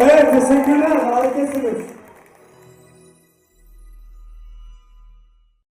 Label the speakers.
Speaker 1: Evet teşekkürler. Harikasınız.